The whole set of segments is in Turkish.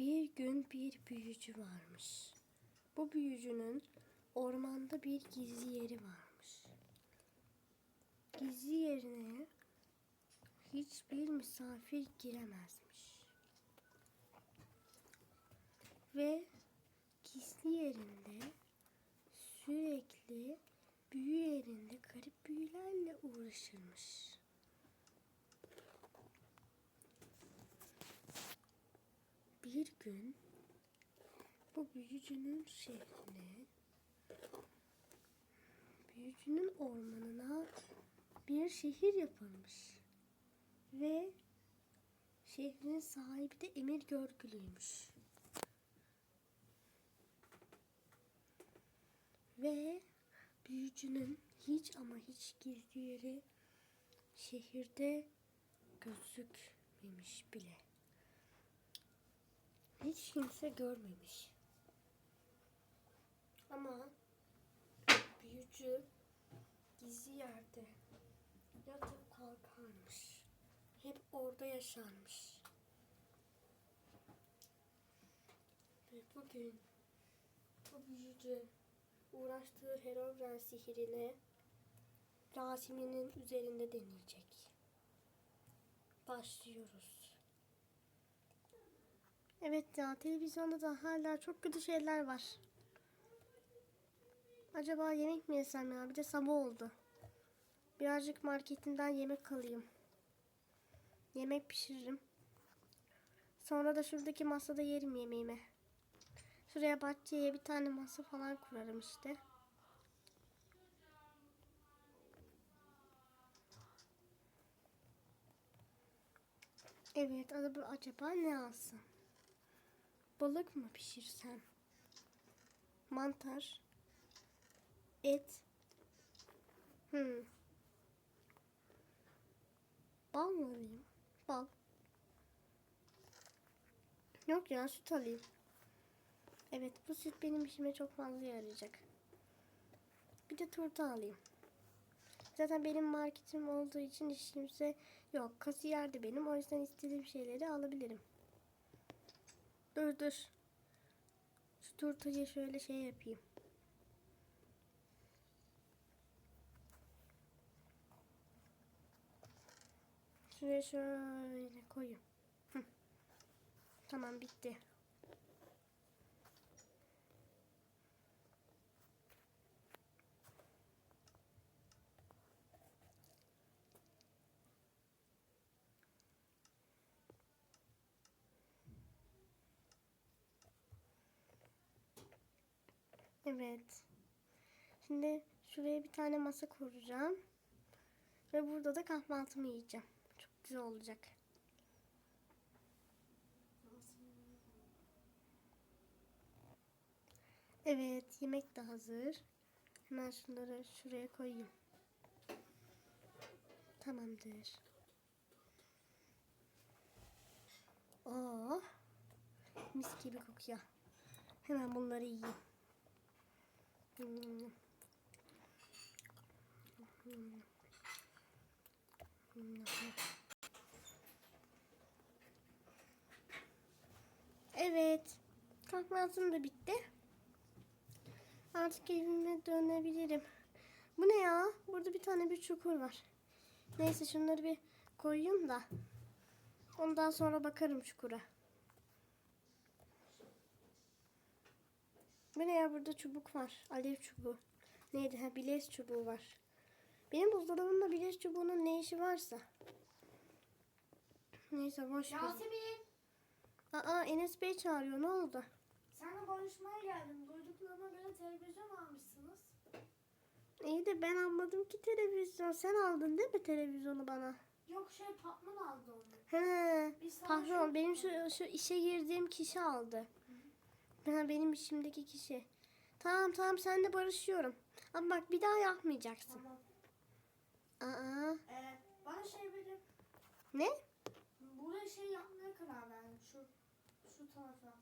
Bir gün bir büyücü varmış. Bu büyücünün ormanda bir gizli yeri varmış. Gizli yerine hiçbir misafir giremezmiş. Ve gizli yerinde sürekli büyü yerinde garip büyülerle uğraşırmış. Bir gün bu büyücünün şehrine, büyücünün ormanına bir şehir yapılmış. Ve şehrin sahibi de Emir Görgülüymüş. Ve büyücünün hiç ama hiç gizli yeri şehirde gözükmemiş bile. Hiç kimse görmemiş. Ama büyücü gizli yerde yatıp kalkarmış. Hep orada yaşarmış. Ve bugün bu büyücü uğraştığı Herobrine sihirini Yasemin'in üzerinde deneyecek. Başlıyoruz. Evet ya televizyonda da hala çok kötü şeyler var. Acaba yemek mi yesem ya? Bir de sabah oldu. Birazcık marketinden yemek alayım. Yemek pişiririm. Sonra da şuradaki masada yerim yemeğimi. Şuraya bahçeye bir tane masa falan kurarım işte. Evet, acaba, ne alsam? Balık mı pişirsem? Mantar. Et. Hmm. Bal mı alayım? Bal. Yok ya süt alayım. Evet bu süt benim işime çok fazla yarayacak. Bir de turta alayım. Zaten benim marketim olduğu için kimse yok. Kasiyer de benim. O yüzden istediğim şeyleri alabilirim. Dur dur. Şu turtayı şöyle şey yapayım. Şuraya şöyle koyayım. Hı. Tamam bitti. Evet. Şimdi şuraya bir tane masa kuracağım. Ve burada da kahvaltımı yiyeceğim. Çok güzel olacak. Evet, yemek de hazır. Hemen şunları şuraya koyayım. Tamamdır. Oh, mis gibi kokuyor. Hemen bunları yiyeyim. Evet. Kahvaltım da bitti. Artık evime dönebilirim. Bu ne ya? Burada bir tane bir çukur var. Neyse şunları bir koyayım da. Ondan sonra bakarım çukura. Bu ne ya? Burada çubuk var. Alev çubuğu. Neydi? Ha bileş çubuğu var. Benim buzdolabımda bileş çubuğunun ne işi varsa. Neyse boş ver. Yasemin, Aa Enes Bey çağırıyor. Ne oldu? seninle konuşmaya geldim. Duyduklarıma göre televizyon almışsınız. İyi de ben almadım ki televizyon. Sen aldın değil mi televizyonu bana? Yok şey patron aldı onu. He. Biz sana Patron şu- benim şu, şu işe girdiğim kişi aldı. Ha, benim işimdeki kişi. Tamam tamam sen de barışıyorum. Ama bak bir daha yapmayacaksın. Tamam. Aa. Ee, bana şey verin. Ne? Buraya şey yapmaya karar verdim. Şu şu tarafa.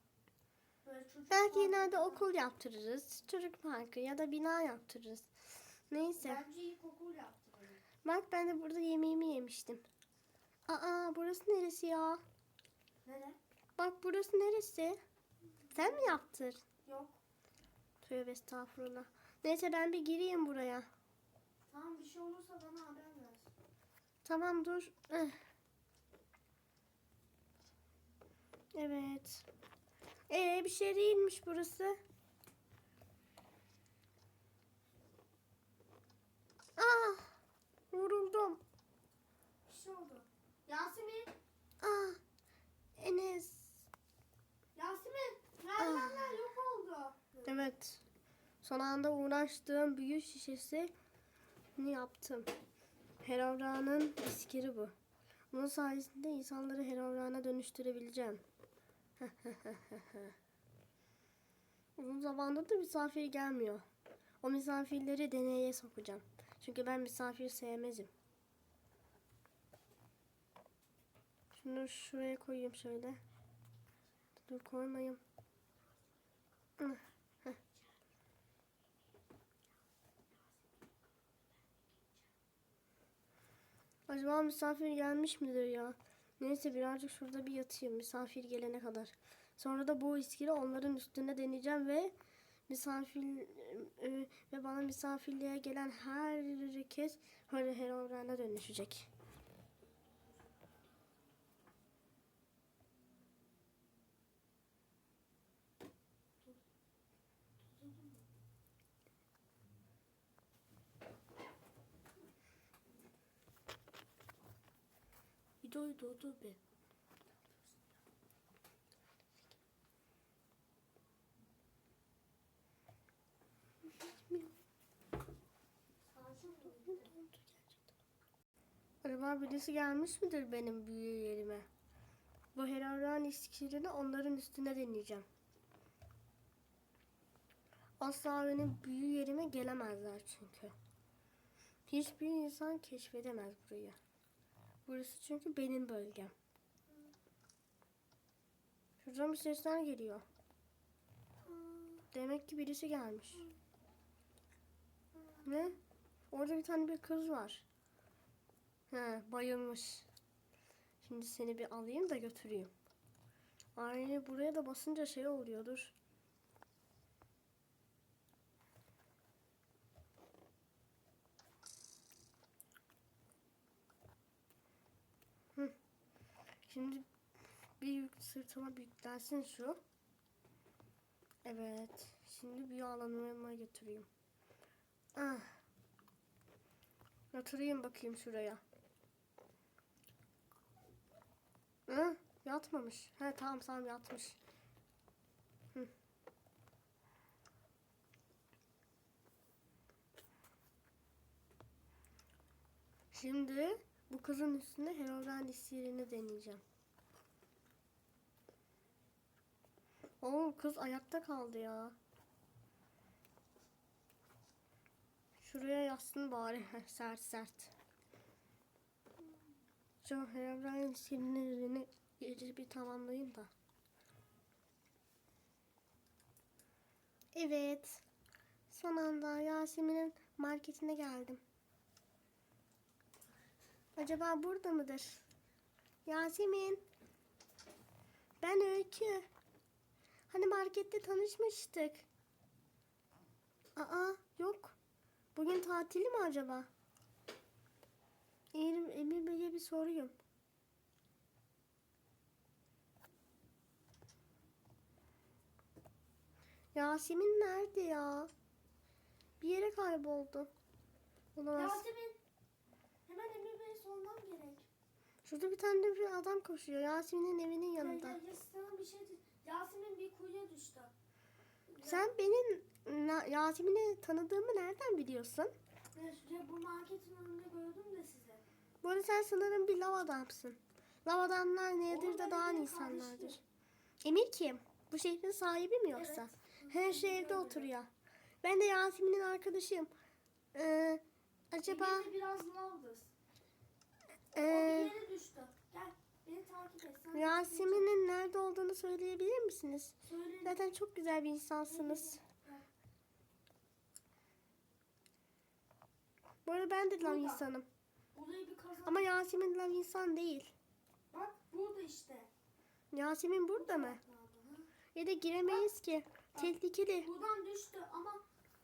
Belki ileride okul yaptırırız. Çocuk parkı ya da bina yaptırırız. Neyse. Bence ilkokul yaptıralım. Bak ben de burada yemeğimi yemiştim. Aa burası neresi ya? Nere? Bak burası neresi? Sen mi yaptın? Yok. Tövbe estağfurullah. Neyse ben bir gireyim buraya. Tamam bir şey olursa bana haber ver. Tamam dur. Eh. Evet. Ee bir şey değilmiş burası. Ah! Vuruldum. Bir şey oldu. Yasemin. Ah! Enes. Yasemin. Merdivenler yok oldu. Evet. Son anda uğraştığım büyü şişesi ni yaptım. Herobra'nın iskiri bu. Bunun sayesinde insanları Herobra'na dönüştürebileceğim. Uzun zamandır da misafir gelmiyor. O misafirleri deneye sokacağım. Çünkü ben misafir sevmezim. Şunu şuraya koyayım şöyle. Dur koymayayım. Acaba misafir gelmiş midir ya? Neyse birazcık şurada bir yatayım misafir gelene kadar. Sonra da bu iskiri onların üstüne deneyeceğim ve misafir e, ve bana misafirliğe gelen herkes her Herobrine'a dönüşecek. Bir. Sakin ol. Acaba birisi gelmiş midir benim büyü yerime? Bu Herobrine iskirini onların üstüne deneyeceğim. Asla benim büyü yerime gelemezler çünkü. Hiçbir insan keşfedemez burayı. Burası çünkü benim bölgem. Şuradan bir sesler geliyor. Demek ki birisi gelmiş. Ne? Orada bir tane bir kız var. He, bayılmış. Şimdi seni bir alayım da götüreyim. Aynı buraya da basınca şey oluyordur. Hı. Şimdi bir yük sırtıma yüklensin şu. Evet. Şimdi bir alanıma götüreyim. Ah. Yatırayım bakayım şuraya. Hı? Yatmamış. He tamam tamam yatmış. Hı. Şimdi bu kızın üstüne Herobrine iksirini deneyeceğim. Oo kız ayakta kaldı ya. Şuraya yatsın bari sert sert. Şu Herobrine iksirlerini gece bir tamamlayayım da. Evet. Son anda Yasemin'in marketine geldim. Acaba burada mıdır? Yasemin. Ben Öykü. Hani markette tanışmıştık. Aa yok. Bugün tatili mi acaba? Emir, Emir Bey'e bir sorayım. Yasemin nerede ya? Bir yere kayboldu. Olamaz. Yasemin. Hemen Emir Bey'e sormam gerek. Şurada bir tane de bir adam koşuyor. Yasemin'in evinin Ya, yanında. ya, ya sana bir şey Yasemin bir kuyuya düştü. Sen benim Yasemin'i tanıdığımı nereden biliyorsun? Ya, ya bu marketin önünde gördüm de sizi. Bu arada sen sanırım bir lav adamsın. Lav adamlar nedir de Emir'in insanlardır. kardeşiyim. Emir kim? Bu şehrin sahibi mi yoksa? Evet. Her şey evde oturuyor. Ben de Yasemin'in arkadaşıyım. Ee, acaba Emir de biraz lavdır. Ee, düştü. Gel beni takip et. Sen Yasemin'in nerede olduğunu söyleyebilir misiniz? Söyle. Zaten çok güzel bir insansınız. Bu arada ben de lav insanım. Ama Yasemin lav insan değil. Bak burada işte. Yasemin burada mı? Ya da giremeyiz ki. Tehlikeli. Buradan düştü ama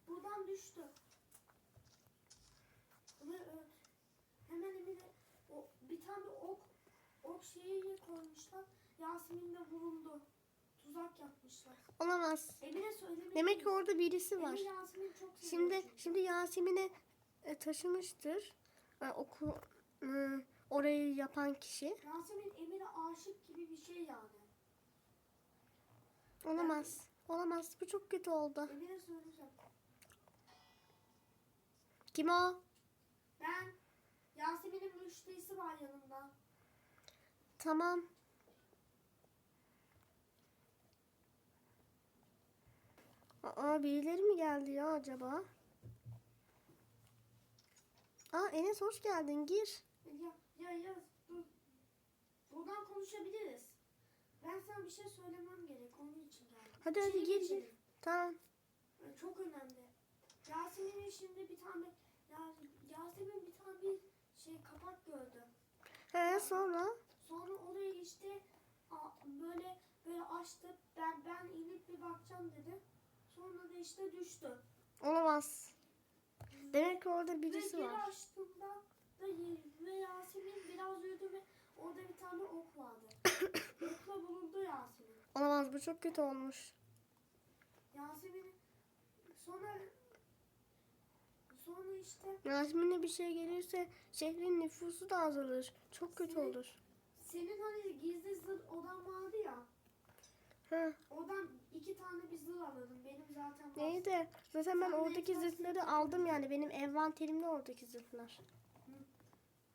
buradan düştü. Ve evet. Hemen Emine o bir tane ok ok şeyi koymuşlar. Yasemin de vuruldu. Tuzak yapmışlar. Olamaz. Emine söylemek Demek ki orada birisi var. Emine Yasemin çok seviyor Şimdi çünkü. şimdi Yasemin'e e, taşımıştır. E, oku e, orayı yapan kişi. Yasemin Emine aşık gibi bir şey yani. Olamaz. Olamaz. Bu çok kötü oldu. Emine söyleyeceğim. Kim o? Ben Yasemin'in müşterisi var yanımda. Tamam. Aa birileri mi geldi ya acaba? Aa Enes hoş geldin. Gir. Ya ya ya dur. Buradan konuşabiliriz. Ben sana bir şey söylemem gerek onun için geldim. Hadi hadi gir geçelim. gir. Tamam. Çok önemli. Yasemin'in şimdi bir tane ya, Yasemin bir tane bir şey kapak gördü. He sonra? Sonra orayı işte böyle böyle açtı. Ben ben inip bir bakacağım dedi. Sonra da işte düştü. Olamaz. Demek ki orada birisi ve geri var. açtığımda da ve Yasemin biraz yürüdü ve orada bir tane ok vardı. Okla bulundu Yasemin. Olamaz bu çok kötü olmuş. Yasemin sonra sonra işte Yasemin'e bir şey gelirse şehrin nüfusu da azalır. Çok kötü Senin- olur. senin hani gizli zırh odan vardı ya. Ha, Oradan iki tane bir zırh alırdım. Benim zaten var. neydi? Zaten ben Sen de oradaki eklersin. zırhları aldım yani. Benim envanterimde oradaki zırhlar.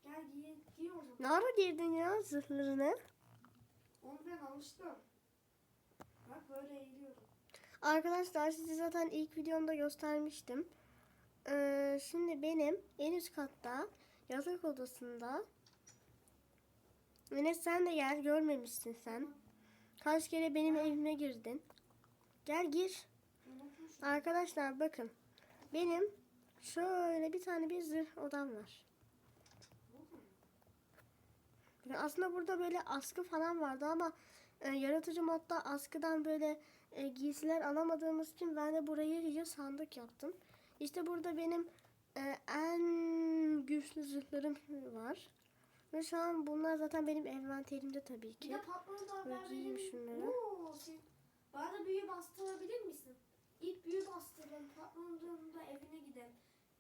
Gel giy, giy o zaman. Ne ara girdin ya zırhlarını? Onu ben alıştım. Bak böyle eğiliyorum. Arkadaşlar size zaten ilk videomda göstermiştim. Ee, şimdi benim en üst katta yatak odasında Enes sen de gel görmemişsin sen. Kaç kere benim evime girdin. Gel gir. Arkadaşlar bakın. Benim şöyle bir tane bir zırh odam var. Aslında burada böyle askı falan vardı ama e, yaratıcı modda askıdan böyle e, giysiler alamadığımız için ben de burayı iyice sandık yaptım. İşte burada benim e, en güçlü zırhlarım var. Ve şu an bunlar zaten benim envanterimde tabii Bir ki. de patronu da Böyle haber giyeyim verelim. şunları. Oo, sen, bana büyü bastırabilir misin? İlk büyü bastıralım. Patronun da evine gidelim.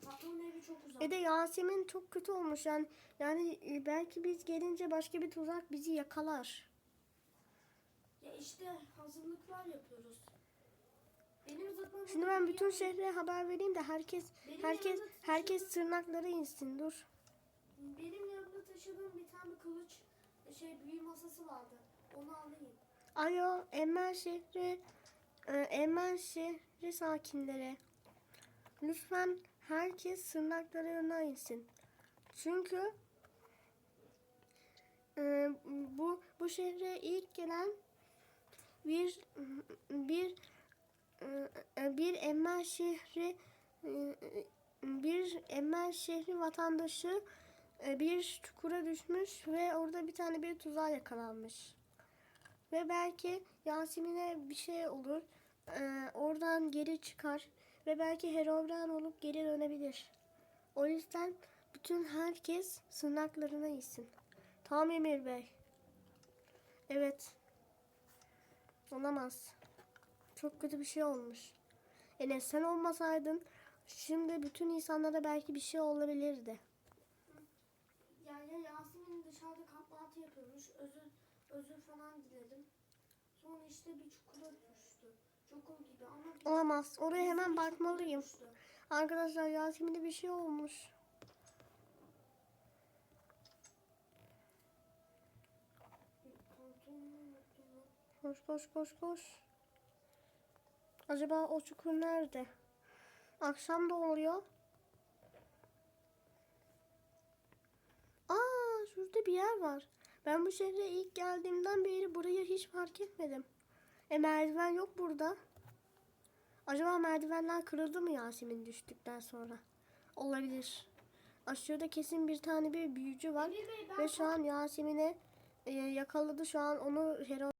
Patronun evi çok uzak. E de Yasemin çok kötü olmuş yani. Yani e, belki biz gelince başka bir tuzak bizi yakalar. Ya işte hazırlıklar yapıyoruz. Şimdi ben bütün şehre haber vereyim de herkes herkes herkes tırnakları insin. Dur. Benim yanımda taşıdığım bir tane kılıç şey büyü masası vardı. Onu alayım. Alo, Emel şehri e, Emel şehri sakinleri. Lütfen herkes tırnaklarına insin. Çünkü e, bu bu şehre ilk gelen bir bir bir Emel şehri e, bir Emel şehri vatandaşı e, bir çukura düşmüş ve orada bir tane bir tuzağa yakalanmış. Ve belki Yasemin'e bir şey olur. Oradan geri çıkar. Ve belki Herobrine olup geri dönebilir. O yüzden bütün herkes sınaklarına insin. Tamam Emir Bey. Evet. Olamaz. Çok kötü bir şey olmuş. Enes sen olmasaydın şimdi bütün insanlara belki bir şey olabilirdi. Ya ya Yasemin dışarıda kahvaltı yapıyormuş. Özür özür falan diledim. Sonra işte bir çukura düştü. Çukur gibi ama Olamaz. Oraya hemen bakmalıyım. Arkadaşlar Yasemin'e bir şey olmuş. Koş koş koş koş. Acaba o çukur nerede? Akşam da oluyor. Aa şurada bir yer var. Ben bu şehre ilk geldiğimden beri burayı hiç fark etmedim. E merdiven yok burada. Acaba merdivenler kırıldı mı Yasemin düştükten sonra? Olabilir. Aşağıda kesin bir tane bir büyücü var. Ve şu an Yasemin'e yakaladı. Şu an onu Hero